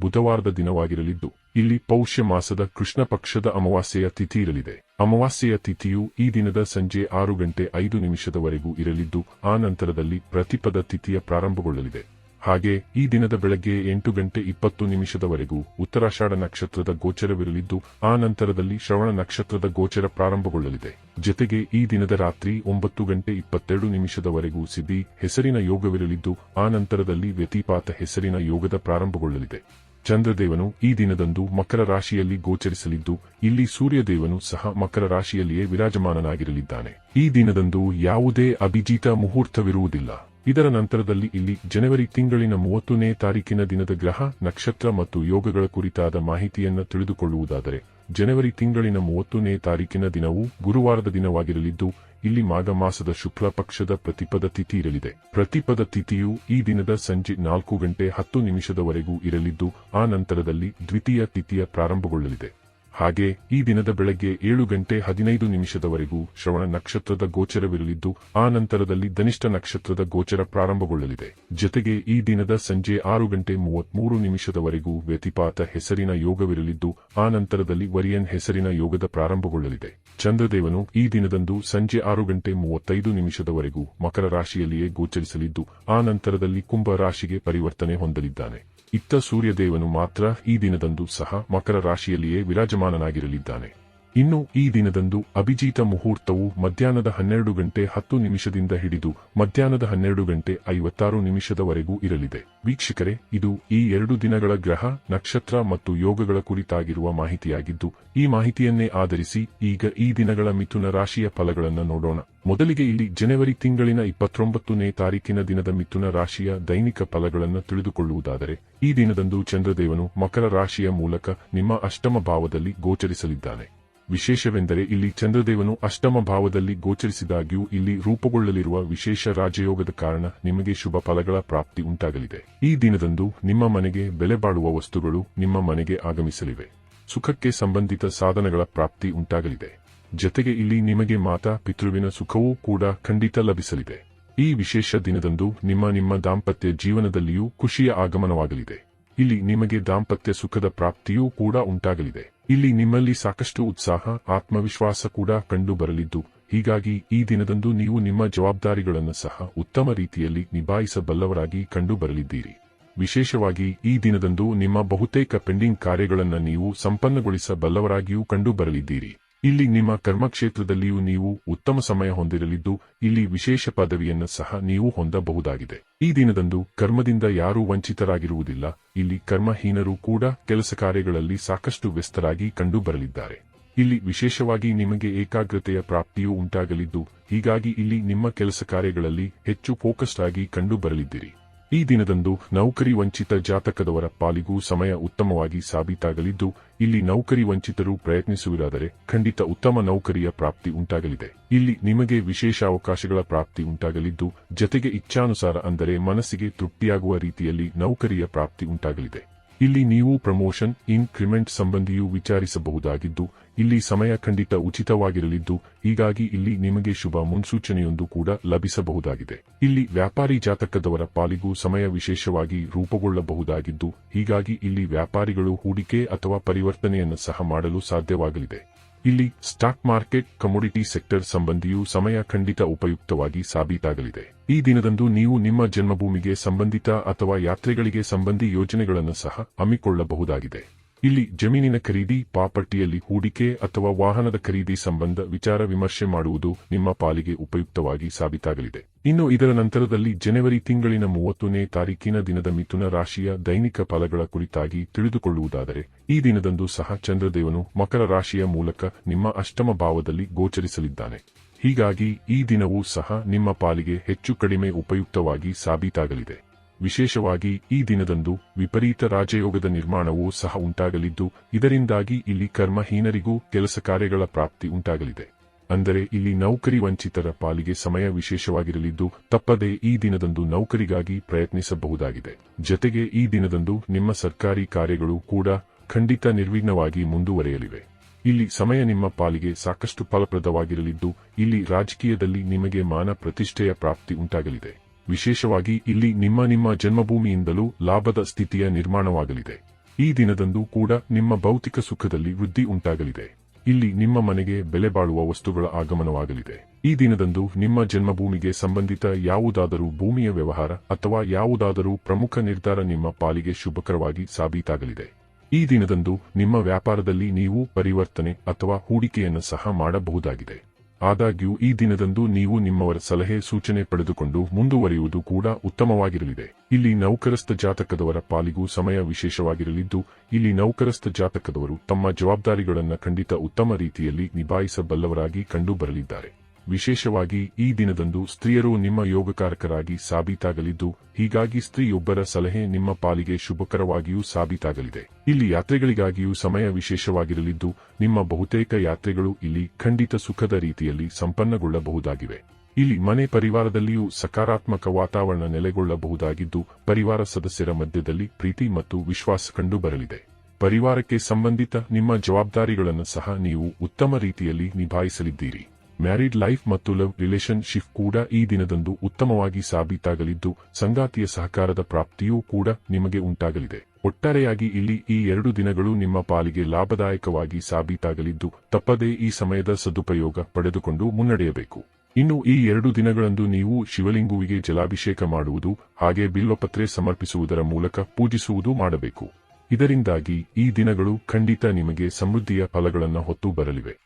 ಬುಧವಾರದ ದಿನವಾಗಿರಲಿದ್ದು, ಇಲ್ಲಿ ಪೌಷ್ಯ ಮಾಸದ ಕೃಷ್ಣ ಪಕ್ಷದ ಅಮಾವಾಸ್ಯೆಯ ತಿಥಿ ಇರಲಿದೆ ಅಮಾವಾಸ್ಯೆಯ ತಿಥಿಯು ಈ ದಿನದ ಸಂಜೆ ಆರು ಗಂಟೆ ಐದು ನಿಮಿಷದವರೆಗೂ ಇರಲಿದ್ದು, ಆ ನಂತರದಲ್ಲಿ ಪ್ರತಿಪದ ತಿಥಿಯ ಪ್ರಾರಂಭಗೊಳ್ಳಲಿದೆ. ಹಾಗೆ ಈ ದಿನದ ಬೆಳಗ್ಗೆ ಎಂಟು ಗಂಟೆ ಇಪ್ಪತ್ತು ನಿಮಿಷದವರೆಗೂ ಉತ್ತರಾಷಾಢ ನಕ್ಷತ್ರದ ಗೋಚರವಿರಲಿದ್ದು, ಆ ನಂತರದಲ್ಲಿ ಶ್ರವಣ ನಕ್ಷತ್ರದ ಗೋಚರ ಪ್ರಾರಂಭಗೊಳ್ಳಲಿದೆ. ಜೊತೆಗೆ ಈ ದಿನದ ರಾತ್ರಿ ಒಂಬತ್ತು ಗಂಟೆ ಇಪ್ಪತ್ತೆರಡು ನಿಮಿಷದವರೆಗೂ ಸಿದ್ಧಿ ಹೆಸರಿನ ಯೋಗವಿರಲಿದ್ದು, ಆ ನಂತರದಲ್ಲಿ ವ್ಯತಿಪಾತ ಹೆಸರಿನ ಯೋಗದ ಪ್ರಾರಂಭಗೊಳ್ಳಲಿದೆ. ಚಂದ್ರದೇವನು ಈ ದಿನದಂದು ಮಕರ ರಾಶಿಯಲ್ಲಿ ಗೋಚರಿಸಲಿದ್ದು, ಇಲ್ಲಿ ಸೂರ್ಯದೇವನು ಸಹ ಮಕರ ರಾಶಿಯಲ್ಲಿಯೇ ವಿರಾಜಮಾನನಾಗಿರಲಿದ್ದಾನೆ. ಈ ದಿನದಂದು ಯಾವುದೇ ಅಭಿಜಿತ ಮುಹೂರ್ತವಿರುವುದಿಲ್ಲ. ಇದರ ನಂತರದಲ್ಲಿ ಇಲ್ಲಿ ಜನವರಿ ತಿಂಗಳಿನ ಮೂವತ್ತನೇ ತಾರೀಕಿನ ದಿನದ ಗ್ರಹ, ನಕ್ಷತ್ರ ಮತ್ತು ಯೋಗಗಳ ಕುರಿತಾದ ಮಾಹಿತಿಯನ್ನು ತಿಳಿದುಕೊಳ್ಳುವುದಾದರೆ, ಜನವರಿ ತಿಂಗಳಿನ ಮೂವತ್ತನೇ ತಾರೀಕಿನ ದಿನವು ಗುರುವಾರದ ದಿನವಾಗಿರಲಿದ್ದು, ಇಲ್ಲಿ ಮಾಘ ಮಾಸದ ಶುಕ್ಲ ಪಕ್ಷದ ಪ್ರತಿಪದ ತಿಥಿ ಇರಲಿದೆ. ಪ್ರತಿಪದ ತಿಥಿಯು ಈ ದಿನದ ಸಂಜೆ ನಾಲ್ಕು ಗಂಟೆ ಹತ್ತು ನಿಮಿಷದವರೆಗೂ ಇರಲಿದ್ದು, ಆ ನಂತರದಲ್ಲಿ ದ್ವಿತೀಯ ತಿಥಿಯ ಪ್ರಾರಂಭಗೊಳ್ಳಲಿದೆ. ಹಾಗೆ ಈ ದಿನದ ಬೆಳಗ್ಗೆ ಏಳು ಗಂಟೆ ಹದಿನೈದು ನಿಮಿಷದವರೆಗೂ ಶ್ರವಣ ನಕ್ಷತ್ರದ ಗೋಚರವಿರಲಿದ್ದು, ಆ ನಂತರದಲ್ಲಿ ಧನಿಷ್ಠ ನಕ್ಷತ್ರದ ಗೋಚರ ಪ್ರಾರಂಭಗೊಳ್ಳಲಿದೆ. ಜೊತೆಗೆ ಈ ದಿನದ ಸಂಜೆ ಆರು ಗಂಟೆ ಮೂವತ್ಮೂರು ನಿಮಿಷದವರೆಗೂ ವ್ಯತಿಪಾತ ಹೆಸರಿನ ಯೋಗವಿರಲಿದ್ದು, ಆ ನಂತರದಲ್ಲಿ ವರಿಯನ್ ಹೆಸರಿನ ಯೋಗದ ಪ್ರಾರಂಭಗೊಳ್ಳಲಿದೆ. ಚಂದ್ರದೇವನು ಈ ದಿನದಂದು ಸಂಜೆ ಆರು ಗಂಟೆ ಮೂವತ್ತೈದು ನಿಮಿಷದವರೆಗೂ ಮಕರ ರಾಶಿಯಲ್ಲಿಯೇ ಗೋಚರಿಸಲಿದ್ದು, ಆ ನಂತರದಲ್ಲಿ ಕುಂಭ ರಾಶಿಗೆ ಪರಿವರ್ತನೆ ಹೊಂದಲಿದ್ದಾನೆ. ಇತ್ತ ಸೂರ್ಯದೇವನು ಮಾತ್ರ ಈ ದಿನದಂದು ಸಹ ಮಕರ ರಾಶಿಯಲ್ಲಿಯೇ ವಿರಾಜಮಾನನಾಗಿರಲಿದ್ದಾನೆ. ಇನ್ನು ಈ ದಿನದಂದು ಅಭಿಜಿತ ಮುಹೂರ್ತವು ಮಧ್ಯಾಹ್ನದ ಹನ್ನೆರಡು ಗಂಟೆ ಹತ್ತು ನಿಮಿಷದಿಂದ ಹಿಡಿದು ಮಧ್ಯಾಹ್ನದ ಹನ್ನೆರಡು ಗಂಟೆ ಐವತ್ತಾರು ನಿಮಿಷದವರೆಗೂ ಇರಲಿದೆ. ವೀಕ್ಷಕರೇ, ಇದು ಈ ಎರಡು ದಿನಗಳ ಗ್ರಹ, ನಕ್ಷತ್ರ ಮತ್ತು ಯೋಗಗಳ ಕುರಿತಾಗಿರುವ ಮಾಹಿತಿಯಾಗಿದ್ದು, ಈ ಮಾಹಿತಿಯನ್ನೇ ಆಧರಿಸಿ ಈಗ ಈ ದಿನಗಳ ಮಿಥುನ ರಾಶಿಯ ಫಲಗಳನ್ನು ನೋಡೋಣ. ಮೊದಲಿಗೆ ಇಲ್ಲಿ ಜನವರಿ ತಿಂಗಳಿನ ಇಪ್ಪತ್ತೊಂಬತ್ತನೇ ತಾರೀಕಿನ ದಿನದ ಮಿಥುನ ರಾಶಿಯ ದೈನಿಕ ಫಲಗಳನ್ನು ತಿಳಿದುಕೊಳ್ಳುವುದಾದರೆ, ಈ ದಿನದಂದು ಚಂದ್ರದೇವನು ಮಕರ ರಾಶಿಯ ಮೂಲಕ ನಿಮ್ಮ ಅಷ್ಟಮ ಭಾವದಲ್ಲಿ ಗೋಚರಿಸಲಿದ್ದಾನೆ. ವಿಶೇಷವೆಂದರೆ ಇಲ್ಲಿ ಚಂದ್ರದೇವನು ಅಷ್ಟಮ ಭಾವದಲ್ಲಿ ಗೋಚರಿಸಿದಾಗ್ಯೂ ಇಲ್ಲಿ ರೂಪುಗೊಳ್ಳಲಿರುವ ವಿಶೇಷ ರಾಜಯೋಗದ ಕಾರಣ ನಿಮಗೆ ಶುಭ ಫಲಗಳ ಪ್ರಾಪ್ತಿ ಉಂಟಾಗಲಿದೆ. ಈ ದಿನದಂದು ನಿಮ್ಮ ಮನೆಗೆ ಬೆಲೆ ಬಾಳುವ ವಸ್ತುಗಳು ನಿಮ್ಮ ಮನೆಗೆ ಆಗಮಿಸಲಿವೆ. ಸುಖಕ್ಕೆ ಸಂಬಂಧಿತ ಸಾಧನಗಳ ಪ್ರಾಪ್ತಿ ಉಂಟಾಗಲಿದೆ. ಜತೆಗೆ ಇಲ್ಲಿ ನಿಮಗೆ ಮಾತಾ ಪಿತೃವಿನ ಸುಖವೂ ಕೂಡ ಖಂಡಿತ ಲಭಿಸಲಿದೆ. ಈ ವಿಶೇಷ ದಿನದಂದು ನಿಮ್ಮ ನಿಮ್ಮ ದಾಂಪತ್ಯ ಜೀವನದಲ್ಲಿಯೂ ಖುಷಿಯ ಆಗಮನವಾಗಲಿದೆ. ಇಲ್ಲಿ ನಿಮಗೆ ದಾಂಪತ್ಯ ಸುಖದ ಪ್ರಾಪ್ತಿಯೂ ಕೂಡ ಉಂಟಾಗಲಿದೆ. ಇಲ್ಲಿ ನಿಮ್ಮಲ್ಲಿ ಸಾಕಷ್ಟು ಉತ್ಸಾಹ, ಆತ್ಮವಿಶ್ವಾಸ ಕೂಡ ಕಂಡು ಬರಲಿದ್ದು ಹೀಗಾಗಿ ಈ ದಿನದಂದು ನೀವು ನಿಮ್ಮ ಜವಾಬ್ದಾರಿಗಳನ್ನು ಸಹ ಉತ್ತಮ ರೀತಿಯಲ್ಲಿ ನಿಭಾಯಿಸಬಲ್ಲವರಾಗಿ ಕಂಡು ಬರಲಿದ್ದೀರಿ ವಿಶೇಷವಾಗಿ ಈ ದಿನದಂದು ನಿಮ್ಮ ಬಹುತೇಕ ಪೆಂಡಿಂಗ್ ಕಾರ್ಯಗಳನ್ನು ನೀವು ಸಂಪನ್ನಗೊಳಿಸಬಲ್ಲವರಾಗಿಯೂ ಕಂಡು ಬರಲಿದ್ದೀರಿ ಇಲ್ಲಿ ನಿಮ್ಮ ಕರ್ಮಕ್ಷೇತ್ರದಲ್ಲಿಯೂ ನೀವು ಉತ್ತಮ ಸಮಯ ಹೊಂದಿರಲಿದ್ದು, ಇಲ್ಲಿ ವಿಶೇಷ ಪದವಿಯನ್ನು ಸಹ ನೀವು ಹೊಂದಬಹುದಾಗಿದೆ. ಈ ದಿನದಂದು ಕರ್ಮದಿಂದ ಯಾರೂ ವಂಚಿತರಾಗಿರುವುದಿಲ್ಲ. ಇಲ್ಲಿ ಕರ್ಮಹೀನರು ಕೂಡ ಕೆಲಸ ಕಾರ್ಯಗಳಲ್ಲಿ ಸಾಕಷ್ಟು ವ್ಯಸ್ತರಾಗಿ ಕಂಡು ಬರಲಿದ್ದಾರೆ ಇಲ್ಲಿ ವಿಶೇಷವಾಗಿ ನಿಮಗೆ ಏಕಾಗ್ರತೆಯ ಪ್ರಾಪ್ತಿಯೂ ಉಂಟಾಗಲಿದ್ದು, ಹೀಗಾಗಿ ಇಲ್ಲಿ ನಿಮ್ಮ ಕೆಲಸ ಕಾರ್ಯಗಳಲ್ಲಿ ಹೆಚ್ಚು ಫೋಕಸ್ಡ್ ಆಗಿ ಕಂಡು ಬರಲಿದ್ದೀರಿ ಈ ದಿನದಂದು ನೌಕರಿ ವಂಚಿತ ಜಾತಕದವರ ಪಾಲಿಗೂ ಸಮಯ ಉತ್ತಮವಾಗಿ ಸಾಬೀತಾಗಲಿದ್ದು, ಇಲ್ಲಿ ನೌಕರಿ ವಂಚಿತರು ಪ್ರಯತ್ನಿಸುವುದಾದರೆ ಖಂಡಿತ ಉತ್ತಮ ನೌಕರಿಯ ಪ್ರಾಪ್ತಿ ಉಂಟಾಗಲಿದೆ. ಇಲ್ಲಿ ನಿಮಗೆ ವಿಶೇಷ ಅವಕಾಶಗಳ ಪ್ರಾಪ್ತಿ ಉಂಟಾಗಲಿದ್ದು, ಜತೆಗೆ ಇಚ್ಛಾನುಸಾರ ಅಂದರೆ ಮನಸ್ಸಿಗೆ ತೃಪ್ತಿಯಾಗುವ ರೀತಿಯಲ್ಲಿ ನೌಕರಿಯ ಪ್ರಾಪ್ತಿ ಉಂಟಾಗಲಿದೆ. ಇಲ್ಲಿ ನೀವು ಪ್ರಮೋಷನ್, ಇನ್ಕ್ರಿಮೆಂಟ್ ಸಂಬಂಧಿಯೂ ವಿಚಾರಿಸಬಹುದಾಗಿದ್ದು, ಇಲ್ಲಿ ಸಮಯ ಖಂಡಿತ ಉಚಿತವಾಗಿರಲಿದ್ದು, ಹೀಗಾಗಿ ಇಲ್ಲಿ ನಿಮಗೆ ಶುಭ ಮುನ್ಸೂಚನೆಯೊಂದು ಕೂಡ ಲಭಿಸಬಹುದಾಗಿದೆ. ಇಲ್ಲಿ ವ್ಯಾಪಾರಿ ಜಾತಕದವರ ಪಾಲಿಗೂ ಸಮಯ ವಿಶೇಷವಾಗಿ ರೂಪುಗೊಳ್ಳಬಹುದಾಗಿದ್ದು, ಹೀಗಾಗಿ ಇಲ್ಲಿ ವ್ಯಾಪಾರಿಗಳು ಹೂಡಿಕೆ ಅಥವಾ ಪರಿವರ್ತನೆಯನ್ನು ಸಹ ಮಾಡಲು ಸಾಧ್ಯವಾಗಲಿದೆ. ಇಲ್ಲಿ ಸ್ಟಾಕ್ ಮಾರ್ಕೆಟ್, ಕಮೋಡಿಟಿ ಸೆಕ್ಟರ್ ಸಂಬಂಧಿಯೂ ಸಮಯ ಖಂಡಿತ ಉಪಯುಕ್ತವಾಗಿ ಸಾಬೀತಾಗಲಿದೆ. ಈ ದಿನದಂದು ನೀವು ನಿಮ್ಮ ಜನ್ಮಭೂಮಿಗೆ ಸಂಬಂಧಿತ ಅಥವಾ ಯಾತ್ರೆಗಳಿಗೆ ಸಂಬಂಧಿ ಯೋಜನೆಗಳನ್ನು ಸಹ ಹಮ್ಮಿಕೊಳ್ಳಬಹುದಾಗಿದೆ. ಇಲ್ಲಿ ಜಮೀನಿನ ಖರೀದಿ ಪಾಪಟ್ಟಿಯಲ್ಲಿ ಹೂಡಿಕೆ ಅಥವಾ ವಾಹನದ ಖರೀದಿ ಸಂಬಂಧ ವಿಚಾರ ವಿಮರ್ಶೆ ಮಾಡುವುದು ನಿಮ್ಮ ಪಾಲಿಗೆ ಉಪಯುಕ್ತವಾಗಿ ಸಾಬೀತಾಗಲಿದೆ. ಇನ್ನು ಇದರ ನಂತರದಲ್ಲಿ ಜನವರಿ ತಿಂಗಳಿನ ಮೂವತ್ತನೇ ತಾರೀಕಿನ ದಿನದ ಮಿಥುನ ರಾಶಿಯ ದೈನಿಕ ಫಲಗಳ ಕುರಿತಾಗಿ ತಿಳಿದುಕೊಳ್ಳುವುದಾದರೆ, ಈ ದಿನದಂದು ಸಹ ಚಂದ್ರದೇವನು ಮಕರ ರಾಶಿಯ ಮೂಲಕ ನಿಮ್ಮ ಅಷ್ಟಮ ಭಾವದಲ್ಲಿ ಗೋಚರಿಸಲಿದ್ದಾನೆ. ಹೀಗಾಗಿ ಈ ದಿನವೂ ಸಹ ನಿಮ್ಮ ಪಾಲಿಗೆ ಹೆಚ್ಚು ಕಡಿಮೆ ಉಪಯುಕ್ತವಾಗಿ ಸಾಬೀತಾಗಲಿದೆ. ವಿಶೇಷವಾಗಿ ಈ ದಿನದಂದು ವಿಪರೀತ ರಾಜಯೋಗದ ನಿರ್ಮಾಣವೂ ಸಹ ಉಂಟಾಗಲಿದ್ದು, ಇದರಿಂದಾಗಿ ಇಲ್ಲಿ ಕರ್ಮಹೀನರಿಗೂ ಕೆಲಸ ಕಾರ್ಯಗಳ ಪ್ರಾಪ್ತಿ ಉಂಟಾಗಲಿದೆ. ಅಂದರೆ ಇಲ್ಲಿ ನೌಕರಿ ವಂಚಿತರ ಪಾಲಿಗೆ ಸಮಯ ವಿಶೇಷವಾಗಿರಲಿದ್ದು, ತಪ್ಪದೇ ಈ ದಿನದಂದು ನೌಕರಿಗಾಗಿ ಪ್ರಯತ್ನಿಸಬಹುದಾಗಿದೆ. ಜತೆಗೆ ಈ ದಿನದಂದು ನಿಮ್ಮ ಸರ್ಕಾರಿ ಕಾರ್ಯಗಳು ಕೂಡ ಖಂಡಿತ ನಿರ್ವಿಘ್ನವಾಗಿ ಮುಂದುವರೆಯಲಿವೆ. ಇಲ್ಲಿ ಸಮಯ ನಿಮ್ಮ ಪಾಲಿಗೆ ಸಾಕಷ್ಟು ಫಲಪ್ರದವಾಗಿರಲಿದ್ದು, ಇಲ್ಲಿ ರಾಜಕೀಯದಲ್ಲಿ ನಿಮಗೆ ಮಾನ ಪ್ರತಿಷ್ಠೆಯ ಪ್ರಾಪ್ತಿ ಉಂಟಾಗಲಿದೆ. ವಿಶೇಷವಾಗಿ ಇಲ್ಲಿ ನಿಮ್ಮ ನಿಮ್ಮ ಜನ್ಮಭೂಮಿಯಿಂದಲೂ ಲಾಭದ ಸ್ಥಿತಿಯ ನಿರ್ಮಾಣವಾಗಲಿದೆ. ಈ ದಿನದಂದು ಕೂಡ ನಿಮ್ಮ ಭೌತಿಕ ಸುಖದಲ್ಲಿ ವೃದ್ಧಿ ಉಂಟಾಗಲಿದೆ. ಇಲ್ಲಿ ನಿಮ್ಮ ಮನೆಗೆ ಬೆಲೆ ಬಾಳುವ ವಸ್ತುಗಳ ಆಗಮನವಾಗಲಿದೆ. ಈ ದಿನದಂದು ನಿಮ್ಮ ಜನ್ಮಭೂಮಿಗೆ ಸಂಬಂಧಿತ ಯಾವುದಾದರೂ ಭೂಮಿಯ ವ್ಯವಹಾರ ಅಥವಾ ಯಾವುದಾದರೂ ಪ್ರಮುಖ ನಿರ್ಧಾರ ನಿಮ್ಮ ಪಾಲಿಗೆ ಶುಭಕರವಾಗಿ ಸಾಬೀತಾಗಲಿದೆ. ಈ ದಿನದಂದು ನಿಮ್ಮ ವ್ಯಾಪಾರದಲ್ಲಿ ನೀವು ಪರಿವರ್ತನೆ ಅಥವಾ ಹೂಡಿಕೆಯನ್ನು ಸಹ ಮಾಡಬಹುದಾಗಿದೆ. ಆದಾಗ್ಯೂ, ಈ ದಿನದಂದು ನೀವು ನಿಮ್ಮವರ ಸಲಹೆ, ಸೂಚನೆ ಪಡೆದುಕೊಂಡು ಮುಂದುವರಿಯುವುದು ಕೂಡ ಉತ್ತಮವಾಗಿರಲಿದೆ. ಇಲ್ಲಿ ನೌಕರಸ್ಥ ಜಾತಕದವರ ಪಾಲಿಗೂ ಸಮಯ ವಿಶೇಷವಾಗಿರಲಿದ್ದು, ಇಲ್ಲಿ ನೌಕರಸ್ಥ ಜಾತಕದವರು ತಮ್ಮ ಜವಾಬ್ದಾರಿಗಳನ್ನು ಖಂಡಿತ ಉತ್ತಮ ರೀತಿಯಲ್ಲಿ ನಿಭಾಯಿಸಬಲ್ಲವರಾಗಿ ಕಂಡುಬರಲಿದ್ದಾರೆ. ವಿಶೇಷವಾಗಿ ಈ ದಿನದಂದು ಸ್ತ್ರೀಯರು ನಿಮ್ಮ ಯೋಗಕಾರಕರಾಗಿ ಸಾಬೀತಾಗಲಿದ್ದು, ಹೀಗಾಗಿ ಸ್ತ್ರೀಯೊಬ್ಬರ ಸಲಹೆ ನಿಮ್ಮ ಪಾಲಿಗೆ ಶುಭಕರವಾಗಿಯೂ ಸಾಬೀತಾಗಲಿದೆ. ಇಲ್ಲಿ ಯಾತ್ರೆಗಳಿಗಾಗಿಯೂ ಸಮಯ ವಿಶೇಷವಾಗಿರಲಿದ್ದು, ನಿಮ್ಮ ಬಹುತೇಕ ಯಾತ್ರೆಗಳು ಇಲ್ಲಿ ಖಂಡಿತ ಸುಖದ ರೀತಿಯಲ್ಲಿ ಸಂಪನ್ನಗೊಳ್ಳಬಹುದಾಗಿವೆ. ಇಲ್ಲಿ ಮನೆ ಪರಿವಾರದಲ್ಲಿಯೂ ಸಕಾರಾತ್ಮಕ ವಾತಾವರಣ ನೆಲೆಗೊಳ್ಳಬಹುದಾಗಿದ್ದು, ಪರಿವಾರ ಸದಸ್ಯರ ಮಧ್ಯದಲ್ಲಿ ಪ್ರೀತಿ ಮತ್ತು ವಿಶ್ವಾಸ ಕಂಡುಬರಲಿದೆ. ಪರಿವಾರಕ್ಕೆ ಸಂಬಂಧಿತ ನಿಮ್ಮ ಜವಾಬ್ದಾರಿಗಳನ್ನು ಸಹ ನೀವು ಉತ್ತಮ ರೀತಿಯಲ್ಲಿ ನಿಭಾಯಿಸಲಿದ್ದೀರಿ. ಮ್ಯಾರಿಡ್ ಲೈಫ್ ಮತ್ತು ಲವ್ ರಿಲೇಶನ್ಶಿಪ್ ಕೂಡ ಈ ದಿನದಂದು ಉತ್ತಮವಾಗಿ ಸಾಬೀತಾಗಲಿದ್ದು, ಸಂಗಾತಿಯ ಸಹಕಾರದ ಪ್ರಾಪ್ತಿಯೂ ಕೂಡ ನಿಮಗೆ ಉಂಟಾಗಲಿದೆ. ಒಟ್ಟಾರೆಯಾಗಿ ಇಲ್ಲಿ ಈ ಎರಡು ದಿನಗಳು ನಿಮ್ಮ ಪಾಲಿಗೆ ಲಾಭದಾಯಕವಾಗಿ ಸಾಬೀತಾಗಲಿದ್ದು, ತಪ್ಪದೇ ಈ ಸಮಯದ ಸದುಪಯೋಗ ಪಡೆದುಕೊಂಡು ಮುನ್ನಡೆಯಬೇಕು. ಇನ್ನು ಈ ಎರಡು ದಿನಗಳಂದು ನೀವು ಶಿವಲಿಂಗುವಿಗೆ ಜಲಾಭಿಷೇಕ ಮಾಡುವುದು, ಹಾಗೆ ಬಿಲ್ವಪತ್ರೆ ಸಮರ್ಪಿಸುವುದರ ಮೂಲಕ ಪೂಜಿಸುವುದು ಮಾಡಬೇಕು. ಇದರಿಂದಾಗಿ ಈ ದಿನಗಳು ಖಂಡಿತ ನಿಮಗೆ ಸಮೃದ್ಧಿಯ ಫಲಗಳನ್ನು ಹೊತ್ತು ಬರಲಿವೆ.